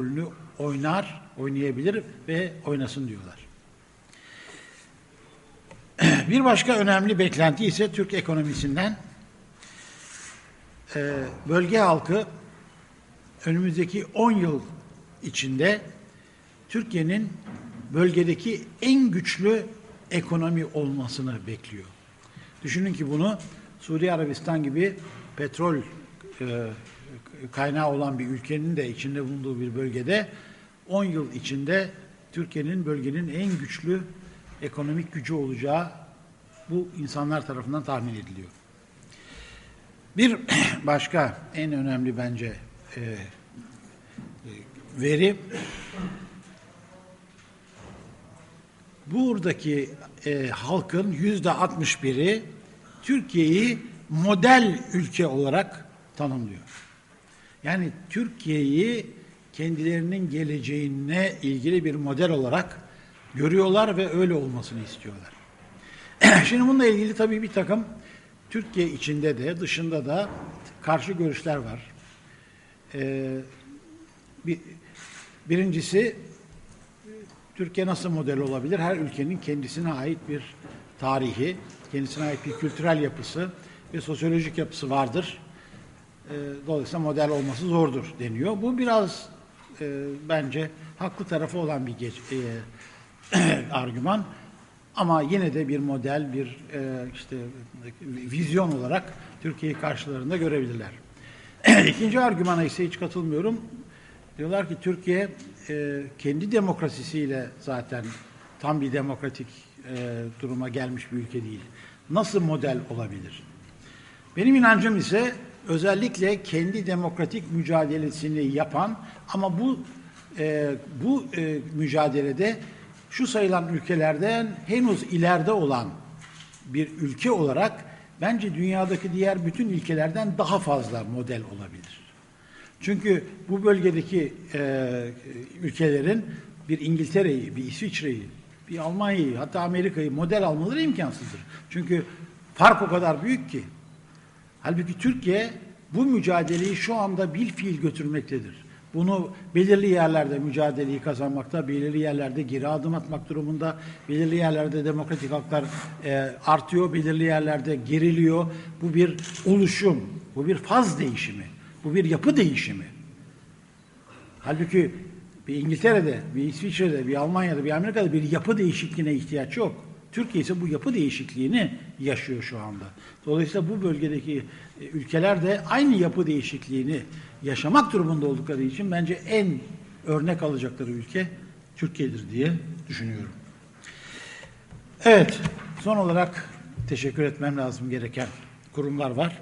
rolünü oynar, oynayabilir ve oynasın diyorlar. Bir başka önemli beklenti ise Türk ekonomisinden e, bölge halkı önümüzdeki 10 yıl içinde Türkiye'nin bölgedeki en güçlü ekonomi olmasını bekliyor. Düşünün ki bunu Suudi Arabistan gibi petrol e, kaynağı olan bir ülkenin de içinde bulunduğu bir bölgede 10 yıl içinde Türkiye'nin bölgenin en güçlü ekonomik gücü olacağı bu insanlar tarafından tahmin ediliyor. Bir başka en önemli bence e, e, veri buradaki e, halkın yüzde 61'i Türkiye'yi model ülke olarak tanımlıyor. Yani Türkiye'yi kendilerinin geleceğine ilgili bir model olarak görüyorlar ve öyle olmasını istiyorlar. Şimdi bununla ilgili tabii bir takım Türkiye içinde de dışında da karşı görüşler var. Ee, bir, birincisi Türkiye nasıl model olabilir? Her ülkenin kendisine ait bir tarihi, kendisine ait bir kültürel yapısı ve sosyolojik yapısı vardır. E, dolayısıyla model olması zordur deniyor. Bu biraz e, bence haklı tarafı olan bir geç, e, argüman. Ama yine de bir model, bir e, işte vizyon olarak Türkiye'yi karşılarında görebilirler. İkinci argümana ise hiç katılmıyorum. Diyorlar ki Türkiye e, kendi demokrasisiyle zaten tam bir demokratik e, duruma gelmiş bir ülke değil. Nasıl model olabilir? Benim inancım ise özellikle kendi demokratik mücadelesini yapan ama bu e, bu e, mücadelede şu sayılan ülkelerden henüz ileride olan bir ülke olarak bence dünyadaki diğer bütün ülkelerden daha fazla model olabilir. Çünkü bu bölgedeki e, ülkelerin bir İngiltere'yi, bir İsviçre'yi, bir Almanya'yı hatta Amerika'yı model almaları imkansızdır. Çünkü fark o kadar büyük ki. Halbuki Türkiye bu mücadeleyi şu anda bil fiil götürmektedir. Bunu belirli yerlerde mücadeleyi kazanmakta, belirli yerlerde geri adım atmak durumunda, belirli yerlerde demokratik haklar e, artıyor, belirli yerlerde geriliyor. Bu bir oluşum, bu bir faz değişimi, bu bir yapı değişimi. Halbuki bir İngiltere'de, bir İsviçre'de, bir Almanya'da, bir Amerika'da bir yapı değişikliğine ihtiyaç yok. Türkiye ise bu yapı değişikliğini yaşıyor şu anda. Dolayısıyla bu bölgedeki e, ülkeler de aynı yapı değişikliğini yaşamak durumunda oldukları için bence en örnek alacakları ülke Türkiye'dir diye düşünüyorum. Evet, son olarak teşekkür etmem lazım gereken kurumlar var.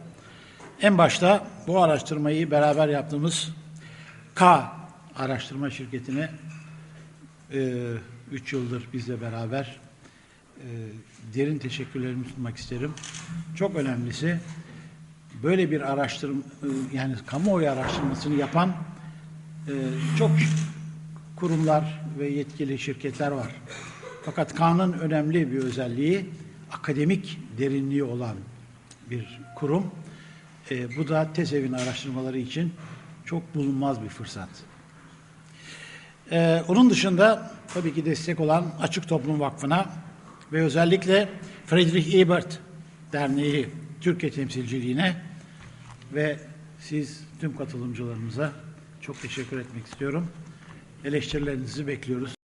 En başta bu araştırmayı beraber yaptığımız K araştırma şirketine 3 e, yıldır bizle beraber derin teşekkürlerimi sunmak isterim. Çok önemlisi böyle bir araştırma e, yani kamuoyu araştırmasını yapan e, çok kurumlar ve yetkili şirketler var. Fakat Kaan'ın önemli bir özelliği akademik derinliği olan bir kurum. E, bu da TESEV'in araştırmaları için çok bulunmaz bir fırsat. Ee, onun dışında tabii ki destek olan Açık Toplum Vakfı'na ve özellikle Friedrich Ebert Derneği Türkiye temsilciliğine ve siz tüm katılımcılarımıza çok teşekkür etmek istiyorum. Eleştirilerinizi bekliyoruz.